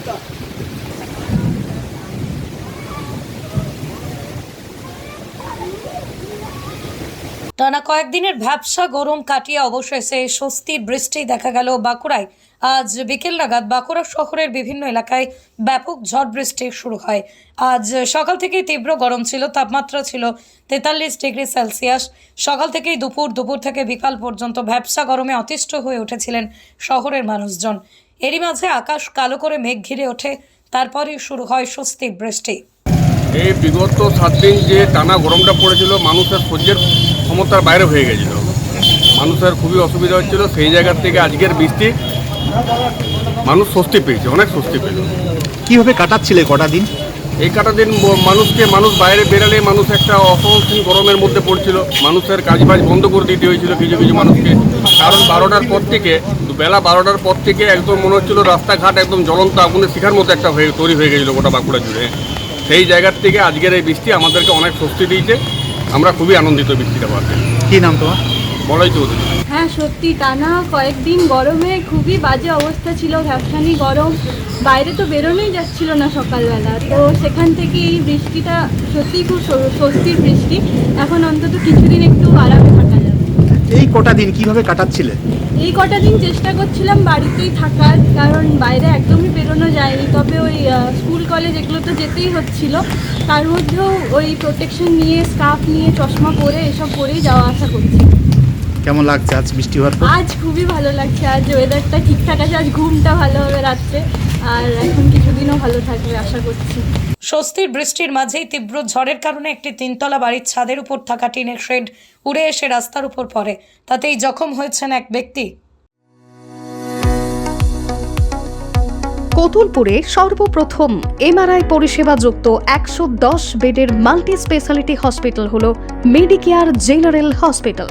った টানা কয়েকদিনের ভ্যাবসা গরম কাটিয়ে অবশেষে স্বস্তির বৃষ্টি দেখা গেল বাঁকুড়ায়। আজ বিকেল নাগাদ বাঁকুড়া শহরের বিভিন্ন এলাকায় ব্যাপক ঝড় বৃষ্টি শুরু হয়। আজ সকাল থেকেই তীব্র গরম ছিল, তাপমাত্রা ছিল তেতাল্লিশ ডিগ্রি সেলসিয়াস। সকাল থেকেই দুপুর দুপুর থেকে বিকাল পর্যন্ত ভ্যাবসা গরমে অতিষ্ঠ হয়ে উঠেছিলেন শহরের মানুষজন। এরই মাঝে আকাশ কালো করে মেঘ ঘিরে ওঠে, তারপরেই শুরু হয় স্বস্তির বৃষ্টি। এই বিগত সাত দিন যে টানা গরমটা পড়েছিল, মানুষের সহ্যের ক্ষমতার বাইরে হয়ে গেছিল। মানুষের খুবই অসুবিধা হচ্ছিল সেই জায়গার থেকে আজকের বৃষ্টি মানুষ স্বস্তি পেয়েছে অনেক স্বস্তি পেল। কীভাবে কাটাচ্ছিলে কটা দিন? এই কাটা দিন মানুষকে মানুষ বাইরে বেরালে মানুষ একটা অসহনীয় গরমের মধ্যে পড়ছিল মানুষের কাজ বাজ বন্ধ করে দিতে হয়েছিল কিছু কিছু মানুষকে। কারণ বারোটার পর থেকে বেলা বারোটার পর থেকে একদম মনে হচ্ছিল রাস্তাঘাট একদম জ্বলন্ত আগুনের শিখার মতো একটা হয়ে তৈরি হয়ে গেছিল গোটা বাঁকুড়া জুড়ে। সেই জায়গার থেকে আজকের এই বৃষ্টি আমাদেরকে অনেক স্বস্তি দিয়েছে। আমরা খুবই আনন্দিত বৃষ্টিটা পাচ্ছি কি নাম তোমার? বলাই চৌধুরী। হ্যাঁ সত্যি টানা কয়েকদিন গরমে খুবই বাজে অবস্থা ছিল ভ্যাবসানি গরম। বাইরে তো বেরোনোই যাচ্ছিল না সকালবেলা। তো সেখান থেকে এই বৃষ্টিটা সত্যিই খুব স্বস্তির বৃষ্টি। এখন অন্তত কিছুদিন একটু আরামে থাকা এই কটা দিন কীভাবে কাটাচ্ছিলে? এই কটা দিন চেষ্টা করছিলাম বাড়িতেই থাকার কারণ বাইরে একদমই বেরোনো যায়নি। তবে ওই স্কুল কলেজ এগুলো তো যেতেই হচ্ছিল। তার মধ্যেও ওই প্রোটেকশন নিয়ে স্কার্ফ নিয়ে চশমা পরে এসব পরেই যাওয়া আসা করছি। কেমন লাগছে আজ বৃষ্টি হওয়ার পর? আজ খুবই ভালো লাগছে আজ ওয়েদারটা ঠিকঠাক আছে আজ ঘুমটা ভালো হবে রাত্রে আর এখন কিছুদিনও ভালো থাকবে আশা করছি। স্বস্তির বৃষ্টির মাঝেই তীব্র ঝড়ের কারণে একটি তিনতলা বাড়ির ছাদের উপর থাকা টিনের শেড উড়ে এসে রাস্তার উপর পড়ে। তাতেই জখম হয়েছেন এক ব্যক্তি। কতুলপুরে সর্বপ্রথম এমআরআই পরিষেবা যুক্ত একশো দশ বেডের মাল্টি স্পেশালিটি হসপিটাল হল মেডিকেয়ার জেনারেল হসপিটাল।